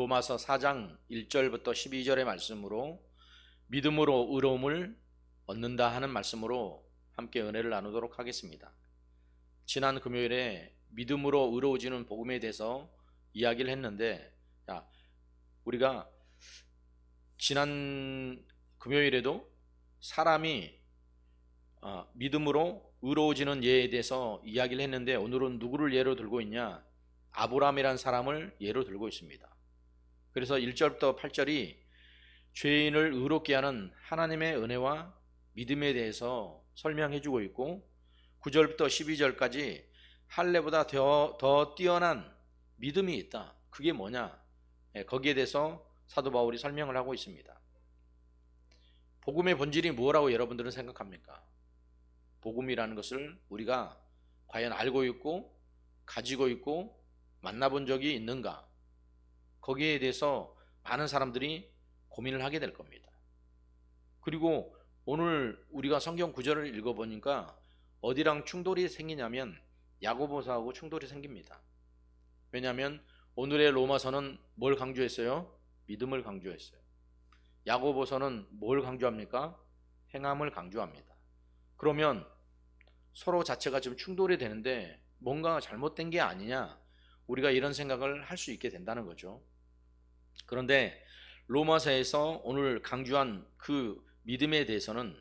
로마서 4장 1절부터 12절의 말씀으로 믿음으로 의로움을 얻는다 하는 말씀으로 함께 은혜를 나누도록 하겠습니다. 지난 금요일에 믿음으로 의로워지는 복음에 대해서 이야기를 했는데 자, 우리가 지난 금요일에도 사람이 어, 믿음으로 의로워지는 예에 대해서 이야기를 했는데 오늘은 누구를 예로 들고 있냐? 아브라함이란 사람을 예로 들고 있습니다. 그래서 1절부터 8절이 죄인을 의롭게 하는 하나님의 은혜와 믿음에 대해서 설명해 주고 있고 9절부터 12절까지 할례보다 더, 더 뛰어난 믿음이 있다. 그게 뭐냐? 예, 거기에 대해서 사도 바울이 설명을 하고 있습니다. 복음의 본질이 무엇라고 여러분들은 생각합니까? 복음이라는 것을 우리가 과연 알고 있고 가지고 있고 만나본 적이 있는가? 거기에 대해서 많은 사람들이 고민을 하게 될 겁니다. 그리고 오늘 우리가 성경 구절을 읽어보니까 어디랑 충돌이 생기냐면 야고보서하고 충돌이 생깁니다. 왜냐하면 오늘의 로마서는 뭘 강조했어요? 믿음을 강조했어요. 야고보서는 뭘 강조합니까? 행함을 강조합니다. 그러면 서로 자체가 지금 충돌이 되는데 뭔가 잘못된 게 아니냐? 우리가 이런 생각을 할 수 있게 된다는 거죠. 그런데 로마서에서 오늘 강조한 그 믿음에 대해서는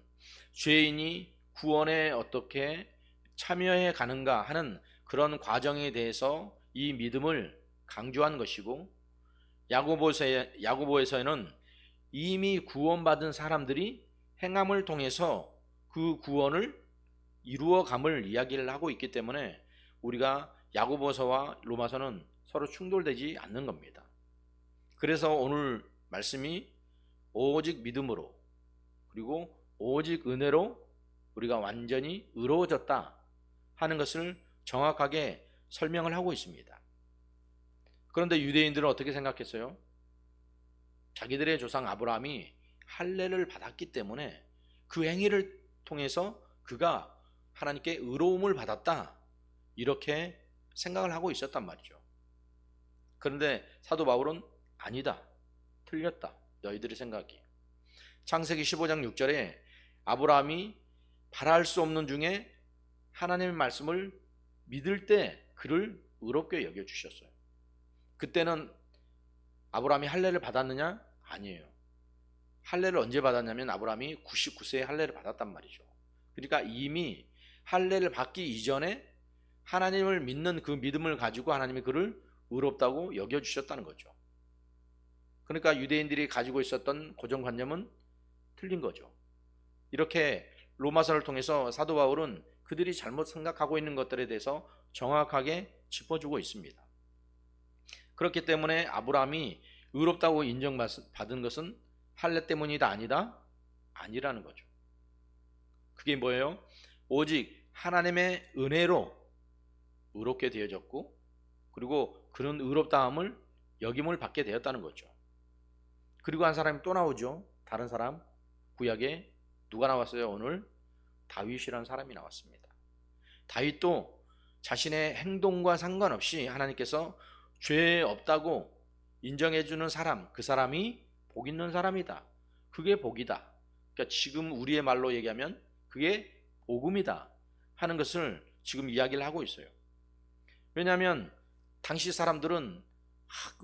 죄인이 구원에 어떻게 참여해 가는가 하는 그런 과정에 대해서 이 믿음을 강조한 것이고 야고보서에, 야고보에서는 이미 구원받은 사람들이 행함을 통해서 그 구원을 이루어감을 이야기를 하고 있기 때문에 우리가 야고보서와 로마서는 서로 충돌되지 않는 겁니다. 그래서 오늘 말씀이 오직 믿음으로 그리고 오직 은혜로 우리가 완전히 의로워졌다 하는 것을 정확하게 설명을 하고 있습니다. 그런데 유대인들은 어떻게 생각했어요? 자기들의 조상 아브라함이 할례를 받았기 때문에 그 행위를 통해서 그가 하나님께 의로움을 받았다. 이렇게 생각을 하고 있었단 말이죠. 그런데 사도 바울은 아니다. 틀렸다. 너희들의 생각이. 창세기 15장 6절에 아브라함이 바랄 수 없는 중에 하나님의 말씀을 믿을 때 그를 의롭게 여겨 주셨어요. 그때는 아브라함이 할례를 받았느냐? 아니에요. 할례를 언제 받았냐면 아브라함이 99세에 할례를 받았단 말이죠. 그러니까 이미 할례를 받기 이전에 하나님을 믿는 그 믿음을 가지고 하나님이 그를 의롭다고 여겨 주셨다는 거죠. 그러니까 유대인들이 가지고 있었던 고정관념은 틀린 거죠. 이렇게 로마서를 통해서 사도 바울은 그들이 잘못 생각하고 있는 것들에 대해서 정확하게 짚어주고 있습니다. 그렇기 때문에 아브라함이 의롭다고 인정받은 것은 할례 때문이다 아니다 아니라는 거죠. 그게 뭐예요? 오직 하나님의 은혜로 의롭게 되어졌고 그리고 그런 의롭다함을 역임을 받게 되었다는 거죠. 그리고 한 사람이 또 나오죠. 다른 사람 구약에 누가 나왔어요? 오늘 다윗이라는 사람이 나왔습니다. 다윗도 자신의 행동과 상관없이 하나님께서 죄 없다고 인정해 주는 사람, 그 사람이 복 있는 사람이다. 그게 복이다. 그러니까 지금 우리의 말로 얘기하면 그게 복음이다 하는 것을 지금 이야기를 하고 있어요. 왜냐하면 당시 사람들은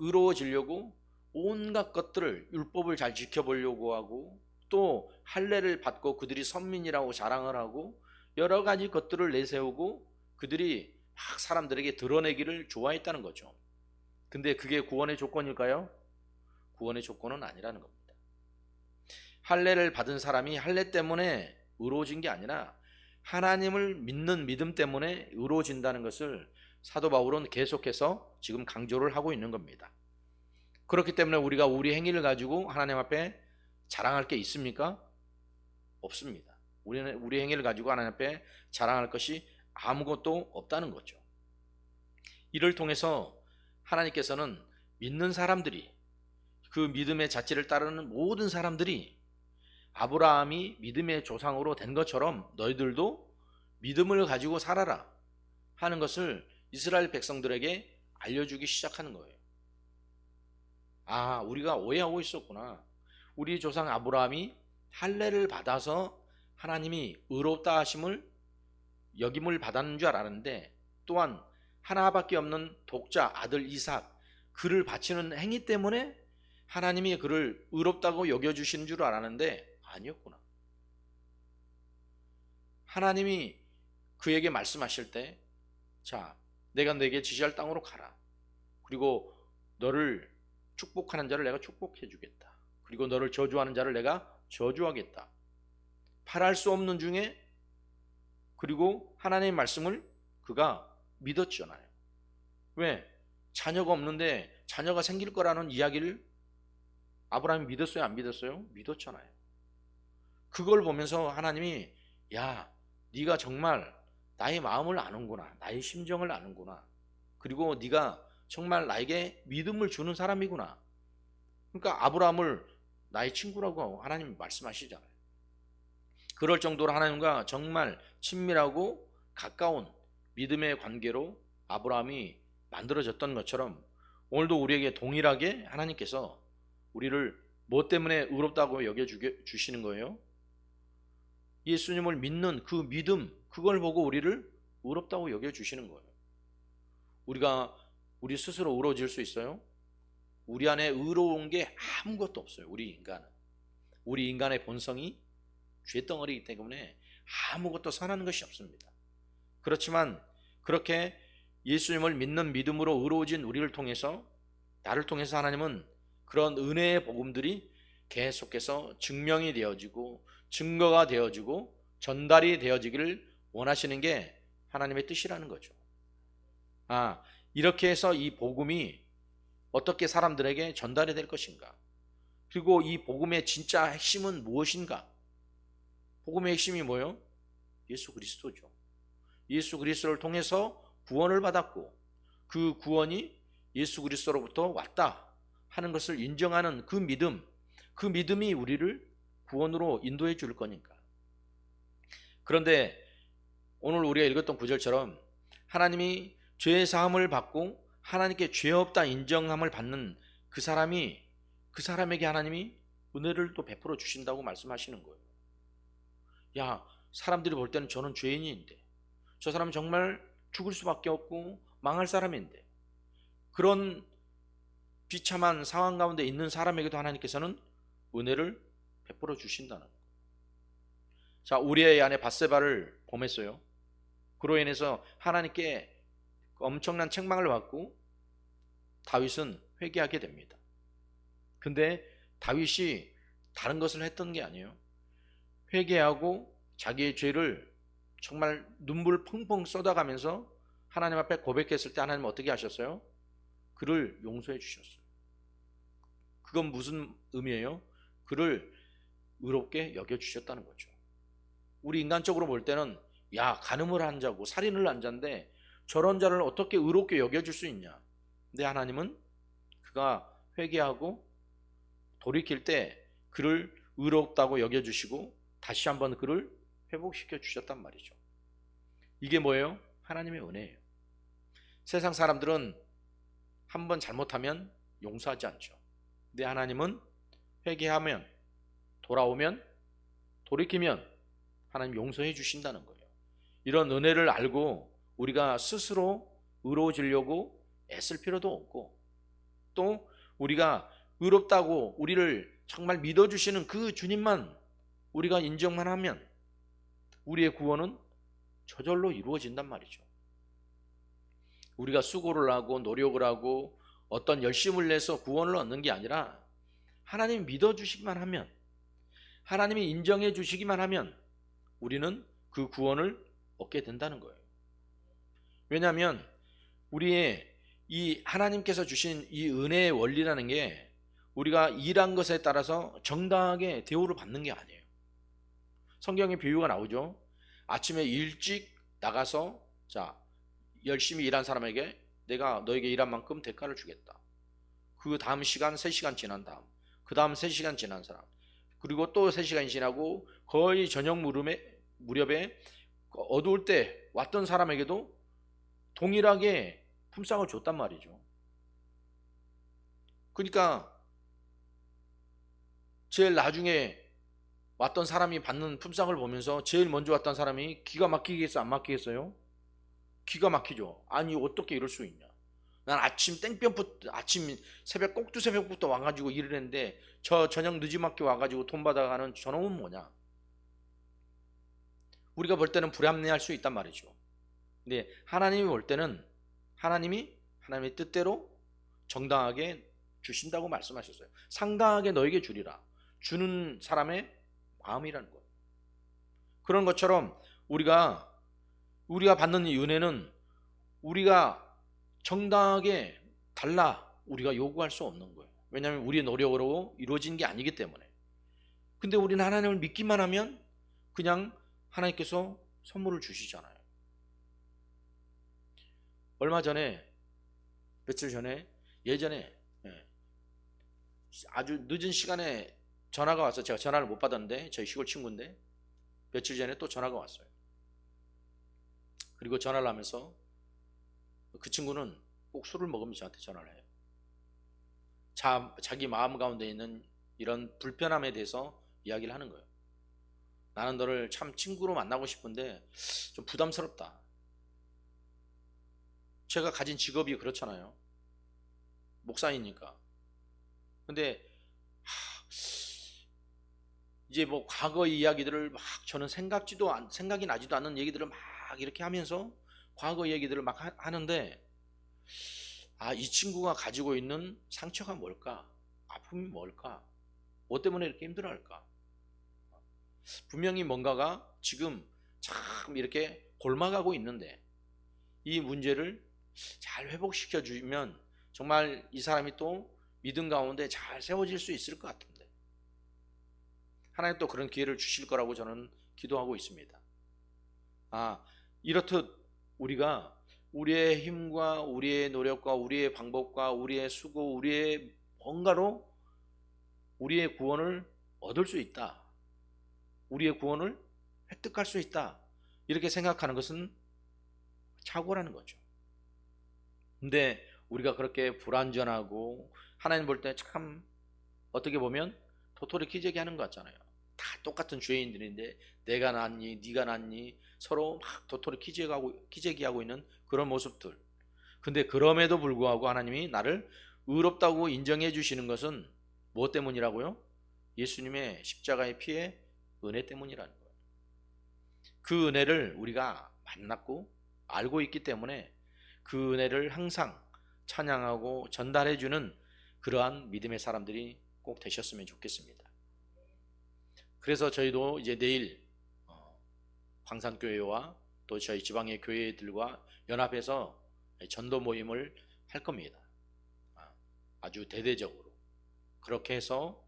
의로워지려고 온갖 것들을 율법을 잘 지켜보려고 하고 또 할례를 받고 그들이 선민이라고 자랑을 하고 여러 가지 것들을 내세우고 그들이 막 사람들에게 드러내기를 좋아했다는 거죠. 근데 그게 구원의 조건일까요? 구원의 조건은 아니라는 겁니다. 할례를 받은 사람이 할례 때문에 의로워진 게 아니라 하나님을 믿는 믿음 때문에 의로워진다는 것을 사도 바울은 계속해서 지금 강조를 하고 있는 겁니다. 그렇기 때문에 우리가 우리 행위를 가지고 하나님 앞에 자랑할 게 있습니까? 없습니다. 우리는 우리 행위를 가지고 하나님 앞에 자랑할 것이 아무것도 없다는 거죠. 이를 통해서 하나님께서는 믿는 사람들이 그 믿음의 자체를 따르는 모든 사람들이 아브라함이 믿음의 조상으로 된 것처럼 너희들도 믿음을 가지고 살아라 하는 것을 이스라엘 백성들에게 알려주기 시작하는 거예요. 아, 우리가 오해하고 있었구나. 우리 조상 아브라함이 할례를 받아서 하나님이 의롭다 하심을 역임을 받았는 줄 알았는데 또한 하나밖에 없는 독자 아들 이삭 그를 바치는 행위 때문에 하나님이 그를 의롭다고 여겨 주시는 줄 알았는데 아니었구나. 하나님이 그에게 말씀하실 때 자, 내가 내게 지시할 땅으로 가라. 그리고 너를 축복하는 자를 내가 축복해 주겠다. 그리고 너를 저주하는 자를 내가 저주하겠다. 팔할 수 없는 중에 그리고 하나님의 말씀을 그가 믿었잖아요. 왜? 자녀가 없는데 자녀가 생길 거라는 이야기를 아브라함이 믿었어요? 안 믿었어요? 믿었잖아요. 그걸 보면서 하나님이 야, 네가 정말 나의 마음을 아는구나. 나의 심정을 아는구나. 그리고 네가 정말 나에게 믿음을 주는 사람이구나. 그러니까 아브라함을 나의 친구라고 하나님 말씀하시잖아요. 그럴 정도로 하나님과 정말 친밀하고 가까운 믿음의 관계로 아브라함이 만들어졌던 것처럼 오늘도 우리에게 동일하게 하나님께서 우리를 뭐 때문에 의롭다고 여겨 주시는 거예요? 예수님을 믿는 그 믿음, 그걸 보고 우리를 의롭다고 여겨 주시는 거예요. 우리가 우리 스스로 의로워질 수 있어요? 우리 안에 의로운 게 아무것도 없어요. 우리 인간은. 우리 인간의 본성이 죄덩어리이기 때문에 아무것도 선하는 것이 없습니다. 그렇지만 그렇게 예수님을 믿는 믿음으로 의로워진 우리를 통해서 나를 통해서 하나님은 그런 은혜의 복음들이 계속해서 증명이 되어지고 증거가 되어지고 전달이 되어지기를 원하시는 게 하나님의 뜻이라는 거죠. 아, 이렇게 해서 이 복음이 어떻게 사람들에게 전달이 될 것인가? 그리고 이 복음의 진짜 핵심은 무엇인가? 복음의 핵심이 뭐요? 예수 그리스도죠. 예수 그리스도를 통해서 구원을 받았고 그 구원이 예수 그리스도로부터 왔다 하는 것을 인정하는 그 믿음, 그 믿음이 우리를 구원으로 인도해 줄 거니까. 그런데 오늘 우리가 읽었던 구절처럼 하나님이 죄의 사함을 받고 하나님께 죄 없다 인정함을 받는 그 사람이 그 사람에게 하나님이 은혜를 또 베풀어 주신다고 말씀하시는 거예요. 야, 사람들이 볼 때는 저는 죄인인데 저 사람 정말 죽을 수밖에 없고 망할 사람인데 그런 비참한 상황 가운데 있는 사람에게도 하나님께서는 은혜를 베풀어 주신다는 거예요. 자, 우리의 아내 바세바를 범했어요. 그로 인해서 하나님께 엄청난 책망을 받고 다윗은 회개하게 됩니다. 근데 다윗이 다른 것을 했던 게 아니에요. 회개하고 자기의 죄를 정말 눈물 펑펑 쏟아가면서 하나님 앞에 고백했을 때 하나님 어떻게 하셨어요? 그를 용서해 주셨어요. 그건 무슨 의미예요? 그를 의롭게 여겨 주셨다는 거죠. 우리 인간적으로 볼 때는 야 간음을 한 자고 살인을 한 자인데 저런 자를 어떻게 의롭게 여겨줄 수 있냐? 근데 하나님은 그가 회개하고 돌이킬 때 그를 의롭다고 여겨주시고 다시 한번 그를 회복시켜 주셨단 말이죠. 이게 뭐예요? 하나님의 은혜예요. 세상 사람들은 한 번 잘못하면 용서하지 않죠. 근데 하나님은 회개하면 돌아오면 돌이키면 하나님 용서해 주신다는 거예요. 이런 은혜를 알고 우리가 스스로 의로워지려고 애쓸 필요도 없고 또 우리가 의롭다고 우리를 정말 믿어주시는 그 주님만 우리가 인정만 하면 우리의 구원은 저절로 이루어진단 말이죠. 우리가 수고를 하고 노력을 하고 어떤 열심을 내서 구원을 얻는 게 아니라 하나님 믿어주시기만 하면 하나님이 인정해 주시기만 하면 우리는 그 구원을 얻게 된다는 거예요. 왜냐하면 우리의 이 하나님께서 주신 이 은혜의 원리라는 게 우리가 일한 것에 따라서 정당하게 대우를 받는 게 아니에요. 성경에 비유가 나오죠. 아침에 일찍 나가서 자 열심히 일한 사람에게 내가 너에게 일한 만큼 대가를 주겠다. 그 다음 시간 3시간 지난 다음 그 다음 3시간 지난 사람 그리고 또 3시간 지나고 거의 저녁 무렵에, 무렵에 어두울 때 왔던 사람에게도 동일하게 품삯을 줬단 말이죠. 그러니까 제일 나중에 왔던 사람이 받는 품삯을 보면서 제일 먼저 왔던 사람이 기가 막히겠어 안 막히겠어요? 기가 막히죠. 아니 어떻게 이럴 수 있냐? 난 아침 땡볕부터 아침 새벽 꼭두 새벽부터 와가지고 일을 했는데 저 저녁 늦지막히 와가지고 돈 받아가는 저놈은 뭐냐? 우리가 볼 때는 불합리할 수 있단 말이죠. 근데 하나님이 볼 때는 하나님이 하나님의 뜻대로 정당하게 주신다고 말씀하셨어요. 상당하게 너에게 주리라. 주는 사람의 마음이라는 거예요. 그런 것처럼 우리가 우리가 받는 이 은혜는 우리가 정당하게 달라 우리가 요구할 수 없는 거예요. 왜냐하면 우리의 노력으로 이루어진 게 아니기 때문에. 근데 우리는 하나님을 믿기만 하면 그냥 하나님께서 선물을 주시잖아요. 얼마 전에 며칠 전에 예전에 예, 아주 늦은 시간에 전화가 와서 제가 전화를 못 받았는데 저희 시골 친구인데 며칠 전에 또 전화가 왔어요. 그리고 전화를 하면서 그 친구는 꼭 술을 먹으면 저한테 전화를 해요. 자, 자기 마음 가운데 있는 이런 불편함에 대해서 이야기를 하는 거예요. 나는 너를 참 친구로 만나고 싶은데 좀 부담스럽다. 제가 가진 직업이 그렇잖아요. 목사이니까. 근데 하, 이제 뭐 과거 이야기들을 막 저는 생각지도 않, 생각이 나지도 않는 얘기들을 막 이렇게 하면서 과거 얘기들을 막 하, 하는데 아, 이 친구가 가지고 있는 상처가 뭘까? 아픔이 뭘까? 뭐 때문에 이렇게 힘들어할까? 분명히 뭔가가 지금 참 이렇게 골마가고 있는데 이 문제를 잘 회복시켜 주면 정말 이 사람이 또 믿음 가운데 잘 세워질 수 있을 것 같은데 하나님 또 그런 기회를 주실 거라고 저는 기도하고 있습니다. 아 이렇듯 우리가 우리의 힘과 우리의 노력과 우리의 방법과 우리의 수고, 우리의 뭔가로 우리의 구원을 얻을 수 있다. 우리의 구원을 획득할 수 있다. 이렇게 생각하는 것은 착오라는 거죠. 근데 우리가 그렇게 불완전하고 하나님 볼 때 참 어떻게 보면 도토리 키재기 하는 것 같잖아요. 다 똑같은 죄인들인데 내가 낫니 네가 낫니 서로 막 도토리 키재기하고, 키재기하고 있는 그런 모습들. 근데 그럼에도 불구하고 하나님이 나를 의롭다고 인정해 주시는 것은 무엇 때문이라고요? 예수님의 십자가의 피의 은혜 때문이라는 거예요. 그 은혜를 우리가 만났고 알고 있기 때문에 그 은혜를 항상 찬양하고 전달해 주는 그러한 믿음의 사람들이 꼭 되셨으면 좋겠습니다. 그래서 저희도 이제 내일 어, 광산교회와 또 저희 지방의 교회들과 연합해서 전도 모임을 할 겁니다. 아, 아주 대대적으로. 그렇게 해서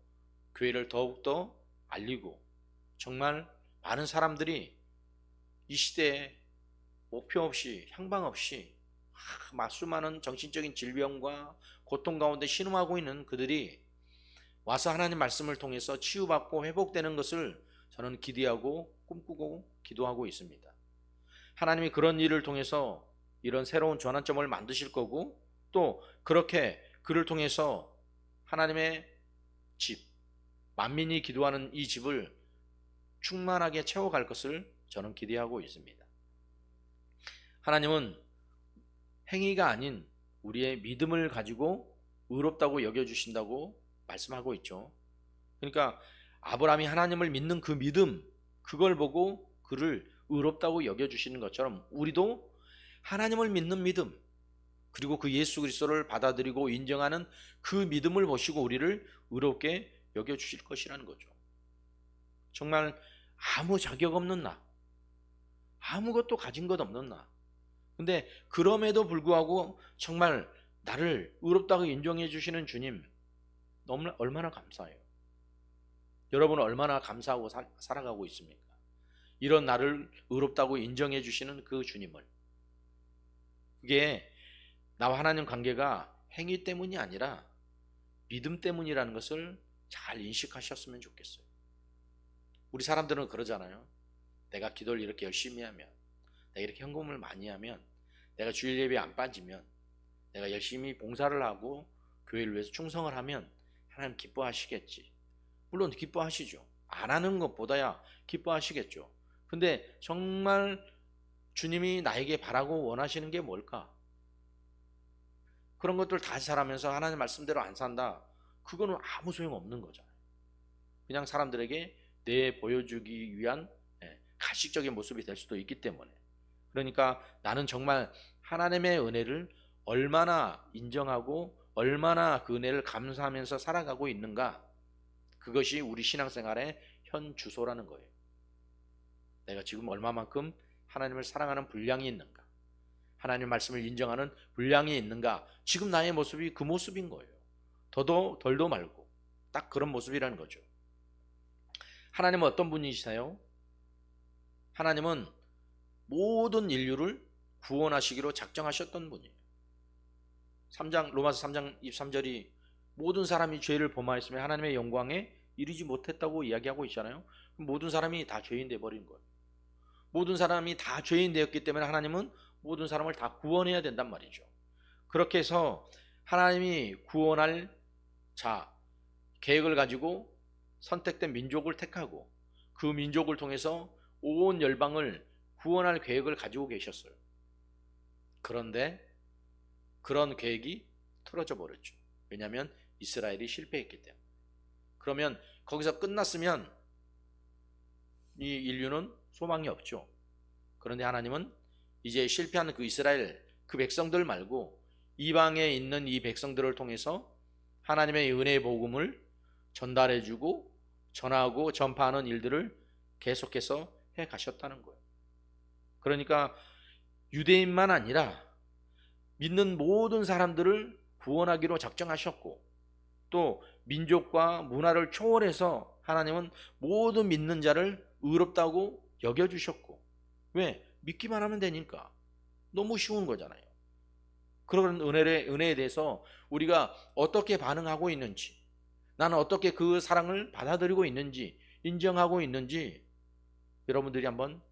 교회를 더욱더 알리고 정말 많은 사람들이 이 시대에 목표 없이 향방 없이 수많은 정신적인 질병과 고통 가운데 신음하고 있는 그들이 와서 하나님 말씀을 통해서 치유받고 회복되는 것을 저는 기대하고 꿈꾸고 기도하고 있습니다. 하나님이 그런 일을 통해서 이런 새로운 전환점을 만드실 거고 또 그렇게 그를 통해서 하나님의 집, 만민이 기도하는 이 집을 충만하게 채워갈 것을 저는 기대하고 있습니다. 하나님은 행위가 아닌 우리의 믿음을 가지고 의롭다고 여겨주신다고 말씀하고 있죠. 그러니까 아브라함이 하나님을 믿는 그 믿음, 그걸 보고 그를 의롭다고 여겨주시는 것처럼 우리도 하나님을 믿는 믿음, 그리고 그 예수 그리스도를 받아들이고 인정하는 그 믿음을 보시고 우리를 의롭게 여겨주실 것이라는 거죠. 정말 아무 자격 없는 나, 아무것도 가진 것 없는 나, 근데 그럼에도 불구하고 정말 나를 의롭다고 인정해 주시는 주님 너무 얼마나 감사해요. 여러분은 얼마나 감사하고 사, 살아가고 있습니까? 이런 나를 의롭다고 인정해 주시는 그 주님을 그게 나와 하나님 관계가 행위 때문이 아니라 믿음 때문이라는 것을 잘 인식하셨으면 좋겠어요. 우리 사람들은 그러잖아요. 내가 기도를 이렇게 열심히 하면 내가 이렇게 헌금을 많이 하면 내가 주일 예배 안 빠지면 내가 열심히 봉사를 하고 교회를 위해서 충성을 하면 하나님 기뻐하시겠지. 물론 기뻐하시죠. 안 하는 것보다야 기뻐하시겠죠. 근데 정말 주님이 나에게 바라고 원하시는 게 뭘까? 그런 것들 다 잘하면서 하나님 말씀대로 안 산다. 그거는 아무 소용 없는 거잖아요. 그냥 사람들에게 내 보여주기 위한 예, 가식적인 모습이 될 수도 있기 때문에. 그러니까 나는 정말 하나님의 은혜를 얼마나 인정하고 얼마나 그 은혜를 감사하면서 살아가고 있는가. 그것이 우리 신앙생활의 현 주소라는 거예요. 내가 지금 얼마만큼 하나님을 사랑하는 분량이 있는가? 하나님 말씀을 인정하는 분량이 있는가? 지금 나의 모습이 그 모습인 거예요. 더도 덜도 말고 딱 그런 모습이라는 거죠. 하나님은 어떤 분이시세요? 하나님은 모든 인류를 구원하시기로 작정하셨던 분이에요. 3장 로마서 3장 23절이 모든 사람이 죄를 범하였으며 하나님의 영광에 이르지 못했다고 이야기하고 있잖아요. 모든 사람이 다 죄인 돼 버린 거예요. 모든 사람이 다 죄인 되었기 때문에 하나님은 모든 사람을 다 구원해야 된단 말이죠. 그렇게 해서 하나님이 구원할 자 계획을 가지고 선택된 민족을 택하고 그 민족을 통해서 온 열방을 구원할 계획을 가지고 계셨어요. 그런데 그런 계획이 틀어져 버렸죠. 왜냐하면 이스라엘이 실패했기 때문에. 그러면 거기서 끝났으면 이 인류는 소망이 없죠. 그런데 하나님은 이제 실패한 그 이스라엘 그 백성들 말고 이방에 있는 이 백성들을 통해서 하나님의 은혜의 복음을 전달해 주고 전하고 전파하는 일들을 계속해서 해 가셨다는 거예요. 그러니까 유대인만 아니라 믿는 모든 사람들을 구원하기로 작정하셨고 또 민족과 문화를 초월해서 하나님은 모든 믿는 자를 의롭다고 여겨주셨고 왜? 믿기만 하면 되니까 너무 쉬운 거잖아요. 그런 은혜에, 은혜에 대해서 우리가 어떻게 반응하고 있는지 나는 어떻게 그 사랑을 받아들이고 있는지 인정하고 있는지 여러분들이 한번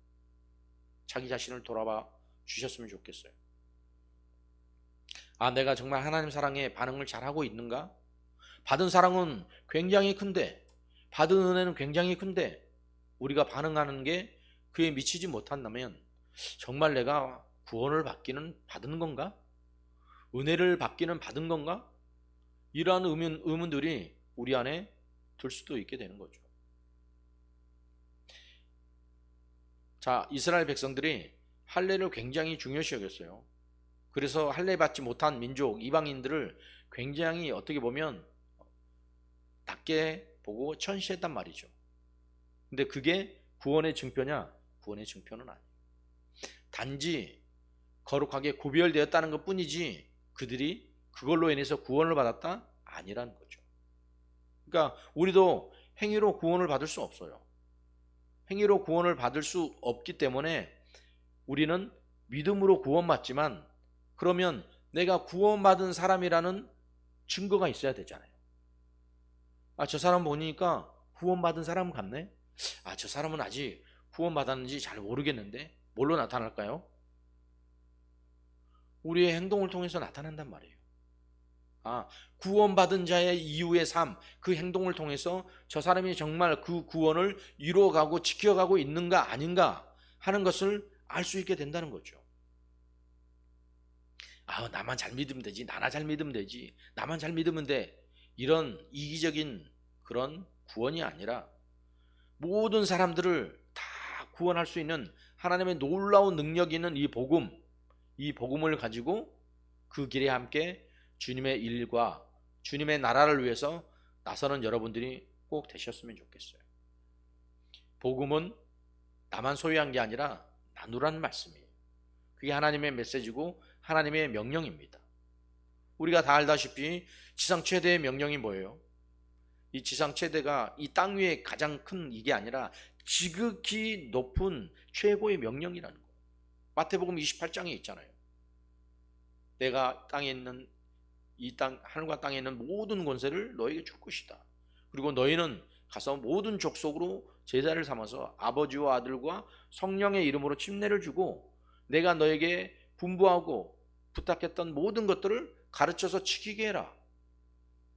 자기 자신을 돌아봐 주셨으면 좋겠어요. 아, 내가 정말 하나님 사랑에 반응을 잘하고 있는가? 받은 사랑은 굉장히 큰데, 받은 은혜는 굉장히 큰데, 우리가 반응하는 게 그에 미치지 못한다면, 정말 내가 구원을 받기는 받은 건가? 은혜를 받기는 받은 건가? 이러한 의문, 의문들이 우리 안에 들 수도 있게 되는 거죠. 자, 이스라엘 백성들이 할례를 굉장히 중요시 여겼어요. 그래서 할례 받지 못한 민족 이방인들을 굉장히 어떻게 보면 낮게 보고 천시했단 말이죠. 근데 그게 구원의 증표냐? 구원의 증표는 아니에요. 단지 거룩하게 구별되었다는 것 뿐이지 그들이 그걸로 인해서 구원을 받았다? 아니라는 거죠. 그러니까 우리도 행위로 구원을 받을 수 없어요. 행위로 구원을 받을 수 없기 때문에 우리는 믿음으로 구원받지만 그러면 내가 구원받은 사람이라는 증거가 있어야 되잖아요. 아, 저 사람 보니까 구원받은 사람 같네? 아, 저 사람은 아직 구원받았는지 잘 모르겠는데 뭘로 나타날까요? 우리의 행동을 통해서 나타난단 말이에요. 아, 구원받은 자의 이후의 삶, 그 행동을 통해서 저 사람이 정말 그 구원을 이루어가고 지켜가고 있는가 아닌가 하는 것을 알 수 있게 된다는 거죠. 아, 나만 잘 믿으면 되지. 나나 잘 믿으면 되지. 나만 잘 믿으면 돼. 이런 이기적인 그런 구원이 아니라 모든 사람들을 다 구원할 수 있는 하나님의 놀라운 능력이 있는 이 복음, 이 복음을 가지고 그 길에 함께 주님의 일과 주님의 나라를 위해서 나서는 여러분들이 꼭 되셨으면 좋겠어요. 복음은 나만 소유한 게 아니라 나누라는 말씀이에요. 그게 하나님의 메시지고 하나님의 명령입니다. 우리가 다 알다시피 지상 최대의 명령이 뭐예요? 이 지상 최대가 이 땅 위에 가장 큰 이게 아니라 지극히 높은 최고의 명령이라는 거. 마태복음 28장에 있잖아요. 내가 땅에 있는 이 땅 하늘과 땅에 있는 모든 권세를 너에게 줄 것이다. 그리고 너희는 가서 모든 족속으로 제자를 삼아서 아버지와 아들과 성령의 이름으로 침례를 주고 내가 너에게 분부하고 부탁했던 모든 것들을 가르쳐서 지키게 해라.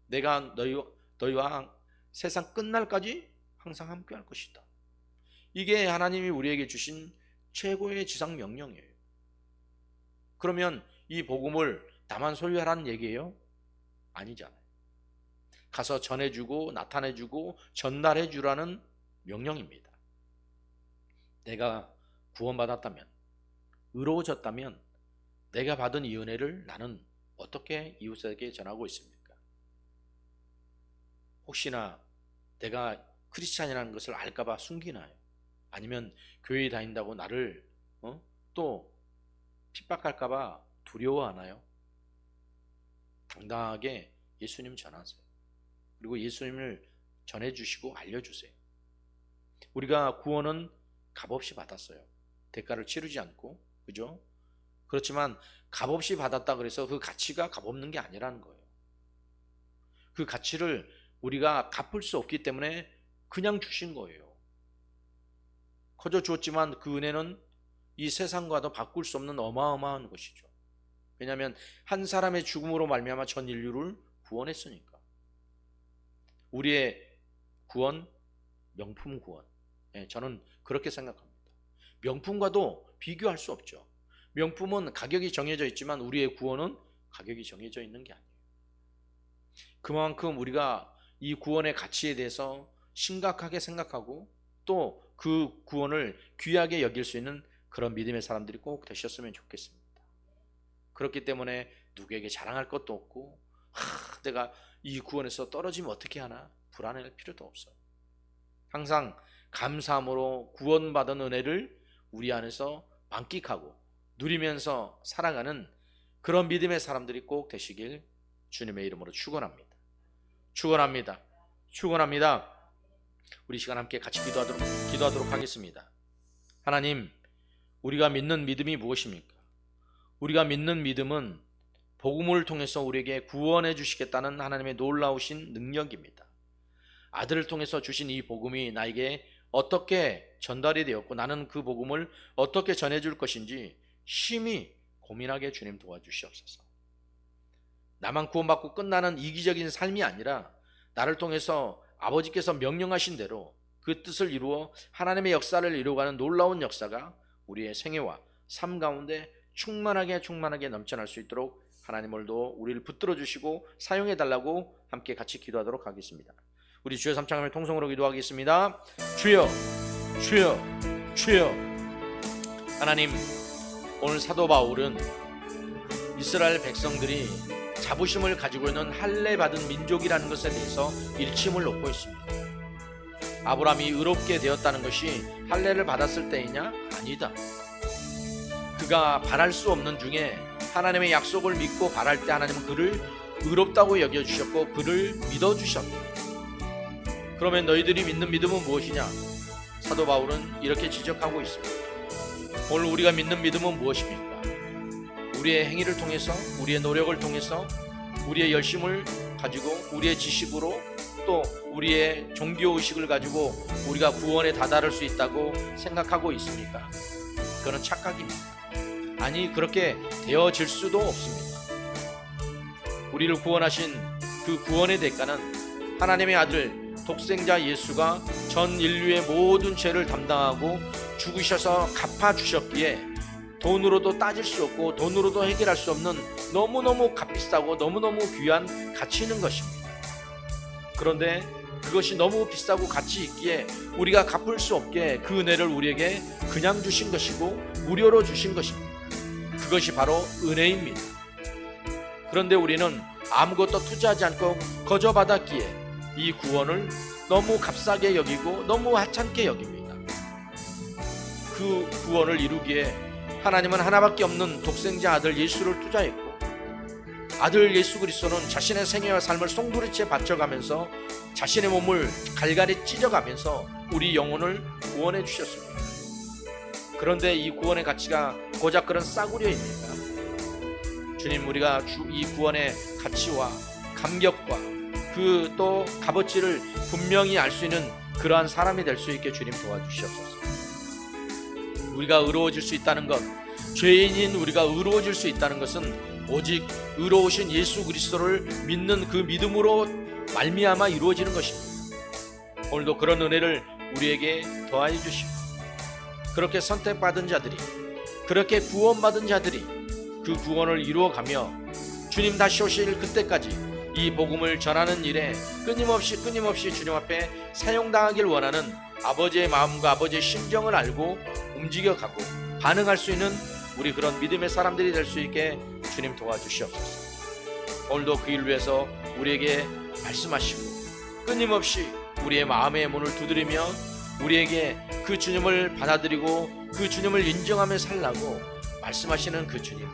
내가 너희, 너희와 세상 끝날까지 항상 함께 할 것이다. 이게 하나님이 우리에게 주신 최고의 지상 명령이에요. 그러면 이 복음을 나만 소유하라는 얘기예요? 아니잖아요. 가서 전해주고 나타내주고 전달해주라는 명령입니다. 내가 구원받았다면, 의로워졌다면, 내가 받은 이 은혜를 나는 어떻게 이웃에게 전하고 있습니까? 혹시나 내가 크리스찬이라는 것을 알까봐 숨기나요? 아니면 교회 다닌다고 나를 어? 또 핍박할까봐 두려워하나요? 당당하게 예수님 전하세요. 그리고 예수님을 전해주시고 알려주세요. 우리가 구원은 값없이 받았어요. 대가를 치르지 않고, 그죠? 그렇지만 값없이 받았다 그래서 그 가치가 값없는 게 아니라는 거예요. 그 가치를 우리가 갚을 수 없기 때문에 그냥 주신 거예요. 커져 주었지만 그 은혜는 이 세상과도 바꿀 수 없는 어마어마한 것이죠. 왜냐하면 한 사람의 죽음으로 말미암아 전 인류를 구원했으니까. 우리의 구원 명품 구원. 예, 저는 그렇게 생각합니다. 명품과도 비교할 수 없죠. 명품은 가격이 정해져 있지만 우리의 구원은 가격이 정해져 있는 게 아니에요. 그만큼 우리가 이 구원의 가치에 대해서 심각하게 생각하고 또 그 구원을 귀하게 여길 수 있는 그런 믿음의 사람들이 꼭 되셨으면 좋겠습니다. 그렇기 때문에 누구에게 자랑할 것도 없고 하, 내가 이 구원에서 떨어지면 어떻게 하나 불안할 필요도 없어요. 항상 감사함으로 구원받은 은혜를 우리 안에서 만끽하고 누리면서 살아가는 그런 믿음의 사람들이 꼭 되시길 주님의 이름으로 축원합니다. 축원합니다. 축원합니다. 우리 시간 함께 같이 기도하도록 기도하도록 하겠습니다. 하나님, 우리가 믿는 믿음이 무엇입니까? 우리가 믿는 믿음은 복음을 통해서 우리에게 구원해 주시겠다는 하나님의 놀라우신 능력입니다. 아들을 통해서 주신 이 복음이 나에게 어떻게 전달이 되었고 나는 그 복음을 어떻게 전해 줄 것인지 심히 고민하게 주님 도와주시옵소서. 나만 구원받고 끝나는 이기적인 삶이 아니라 나를 통해서 아버지께서 명령하신 대로 그 뜻을 이루어 하나님의 역사를 이루어가는 놀라운 역사가 우리의 생애와 삶 가운데 충만하게 충만하게 넘쳐날 수 있도록 하나님 오늘도 우리를 붙들어 주시고 사용해 달라고 함께 같이 기도하도록 하겠습니다. 우리 주여 삼창함의 통성으로 기도하겠습니다. 주여, 주여, 주여. 하나님, 오늘 사도 바울은 이스라엘 백성들이 자부심을 가지고 있는 할례 받은 민족이라는 것에 대해서 일침을 놓고 있습니다. 아브라함이 의롭게 되었다는 것이 할례를 받았을 때이냐? 아니다. 그가 바랄 수 없는 중에 하나님의 약속을 믿고 바랄 때 하나님은 그를 의롭다고 여겨 주셨고 그를 믿어 주셨다. 그러면 너희들이 믿는 믿음은 무엇이냐? 사도 바울은 이렇게 지적하고 있습니다. 오늘 우리가 믿는 믿음은 무엇입니까? 우리의 행위를 통해서, 우리의 노력을 통해서, 우리의 열심을 가지고, 우리의 지식으로 또 우리의 종교 의식을 가지고 우리가 구원에 다다를 수 있다고 생각하고 있습니까? 그는 착각입니다. 아니 그렇게 되어질 수도 없습니다. 우리를 구원하신 그 구원의 대가는 하나님의 아들 독생자 예수가 전 인류의 모든 죄를 담당하고 죽으셔서 갚아 주셨기에 돈으로도 따질 수 없고 돈으로도 해결할 수 없는 너무너무 값비싸고 너무너무 귀한 가치 있는 것입니다. 그런데 그것이 너무 비싸고 가치 있기에 우리가 갚을 수 없게 그 은혜를 우리에게 그냥 주신 것이고 무료로 주신 것입니다. 그것이 바로 은혜입니다. 그런데 우리는 아무것도 투자하지 않고 거저 받았기에 이 구원을 너무 값싸게 여기고 너무 하찮게 여깁니다. 그 구원을 이루기에 하나님은 하나밖에 없는 독생자 아들 예수를 투자했고 아들 예수 그리스도는 자신의 생애와 삶을 송두리째 바쳐가면서 자신의 몸을 갈갈이 찢어가면서 우리 영혼을 구원해 주셨습니다. 그런데 이 구원의 가치가 고작 그런 싸구려입니까? 주님 우리가 이 구원의 가치와 감격과 그 또 값어치를 분명히 알 수 있는 그러한 사람이 될 수 있게 주님 도와주시옵소서. 우리가 의로워질 수 있다는 것, 죄인인 우리가 의로워질 수 있다는 것은 오직 의로우신 예수 그리스도를 믿는 그 믿음으로 말미암아 이루어지는 것입니다. 오늘도 그런 은혜를 우리에게 더하여 주시고 그렇게 선택받은 자들이 그렇게 구원받은 자들이 그 구원을 이루어가며 주님 다시 오실 그때까지 이 복음을 전하는 일에 끊임없이 끊임없이 주님 앞에 사용당하길 원하는 아버지의 마음과 아버지의 심정을 알고 움직여가고 반응할 수 있는 우리 그런 믿음의 사람들이 될 수 있게 주님 도와주시옵소서. 오늘도 그 일 위해서 우리에게 말씀하시고 끊임없이 우리의 마음의 문을 두드리며 우리에게 그 주님을 받아들이고 그 주님을 인정하며 살라고 말씀하시는 그 주님,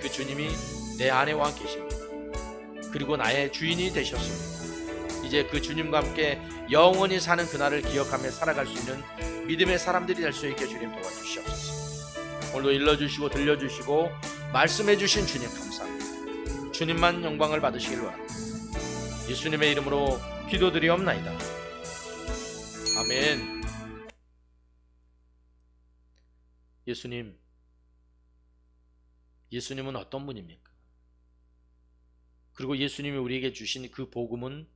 그 주님이 내 안에 와 계십니다. 그리고 나의 주인이 되셨습니다. 이제 그 주님과 함께 영원히 사는 그날을 기억하며 살아갈 수 있는 믿음의 사람들이 될 수 있게 주님 도와주시옵소서. 오늘도 일러주시고 들려주시고 말씀해주신 주님 감사합니다. 주님만 영광을 받으시길 바랍니다. 예수님의 이름으로 기도드리옵나이다. 아멘. 예수님, 예수님은 어떤 분입니까? 그리고 예수님이 우리에게 주신 그 복음은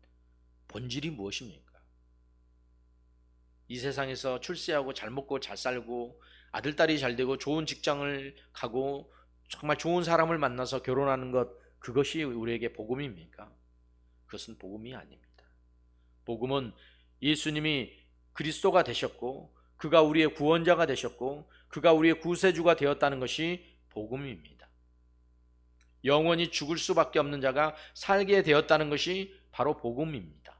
본질이 무엇입니까? 이 세상에서 출세하고 잘 먹고 잘 살고 아들딸이 잘 되고 좋은 직장을 가고 정말 좋은 사람을 만나서 결혼하는 것 그것이 우리에게 복음입니까? 그것은 복음이 아닙니다. 복음은 예수님이 그리스도가 되셨고 그가 우리의 구원자가 되셨고 그가 우리의 구세주가 되었다는 것이 복음입니다. 영원히 죽을 수밖에 없는 자가 살게 되었다는 것이 바로 복음입니다.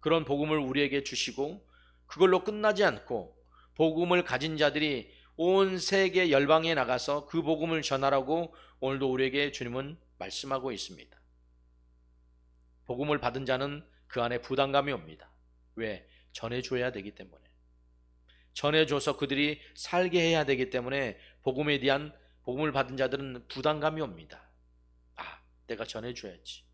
그런 복음을 우리에게 주시고 그걸로 끝나지 않고 복음을 가진 자들이 온 세계 열방에 나가서 그 복음을 전하라고 오늘도 우리에게 주님은 말씀하고 있습니다. 복음을 받은 자는 그 안에 부담감이 옵니다. 왜? 전해줘야 되기 때문에. 전해줘서 그들이 살게 해야 되기 때문에 복음에 대한 복음을 받은 자들은 부담감이 옵니다. 아, 내가 전해줘야지.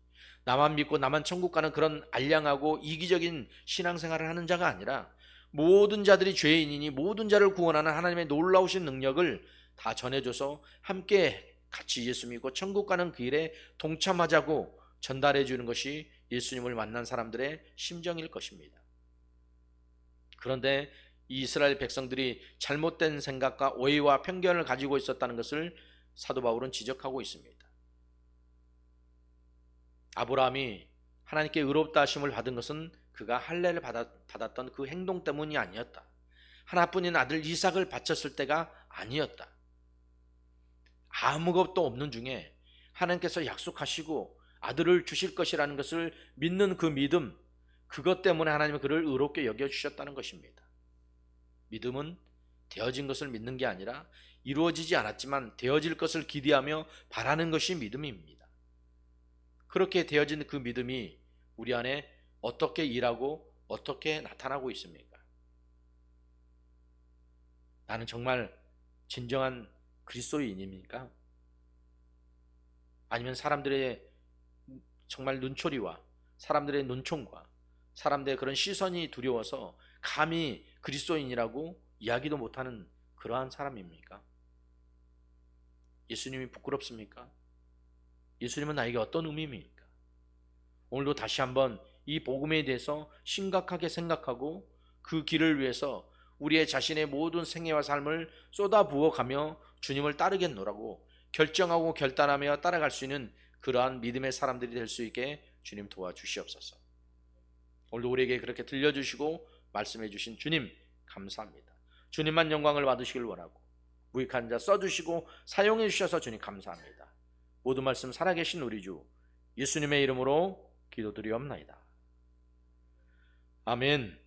나만 믿고 나만 천국 가는 그런 알량하고 이기적인 신앙생활을 하는 자가 아니라 모든 자들이 죄인이니 모든 자를 구원하는 하나님의 놀라우신 능력을 다 전해줘서 함께 같이 예수 믿고 천국 가는 그 일에 동참하자고 전달해 주는 것이 예수님을 만난 사람들의 심정일 것입니다. 그런데 이 이스라엘 백성들이 잘못된 생각과 오해와 편견을 가지고 있었다는 것을 사도 바울은 지적하고 있습니다. 아브라함이 하나님께 의롭다 하심을 받은 것은 그가 할례를 받았, 던 그 행동 때문이 아니었다. 하나뿐인 아들 이삭을 바쳤을 때가 아니었다. 아무것도 없는 중에 하나님께서 약속하시고 아들을 주실 것이라는 것을 믿는 그 믿음, 그것 때문에 하나님은 그를 의롭게 여겨주셨다는 것입니다. 믿음은 되어진 것을 믿는 게 아니라 이루어지지 않았지만 되어질 것을 기대하며 바라는 것이 믿음입니다. 그렇게 되어진 그 믿음이 우리 안에 어떻게 일하고 어떻게 나타나고 있습니까? 나는 정말 진정한 그리스도인입니까? 아니면 사람들의 정말 눈초리와 사람들의 눈총과 사람들의 그런 시선이 두려워서 감히 그리스도인이라고 이야기도 못하는 그러한 사람입니까? 예수님이 부끄럽습니까? 예수님은 나에게 어떤 의미입니까? 오늘도 다시 한번 이 복음에 대해서 심각하게 생각하고 그 길을 위해서 우리의 자신의 모든 생애와 삶을 쏟아 부어 가며 주님을 따르겠노라고 결정하고 결단하며 따라갈 수 있는 그러한 믿음의 사람들이 될 수 있게 주님 도와주시옵소서. 오늘도 우리에게 그렇게 들려주시고 말씀해 주신 주님 감사합니다. 주님만 영광을 받으시길 원하고 무익한 자 써주시고 사용해 주셔서 주님 감사합니다. 모든 말씀 살아계신 우리 주 예수님의 이름으로 기도드리옵나이다. 아멘.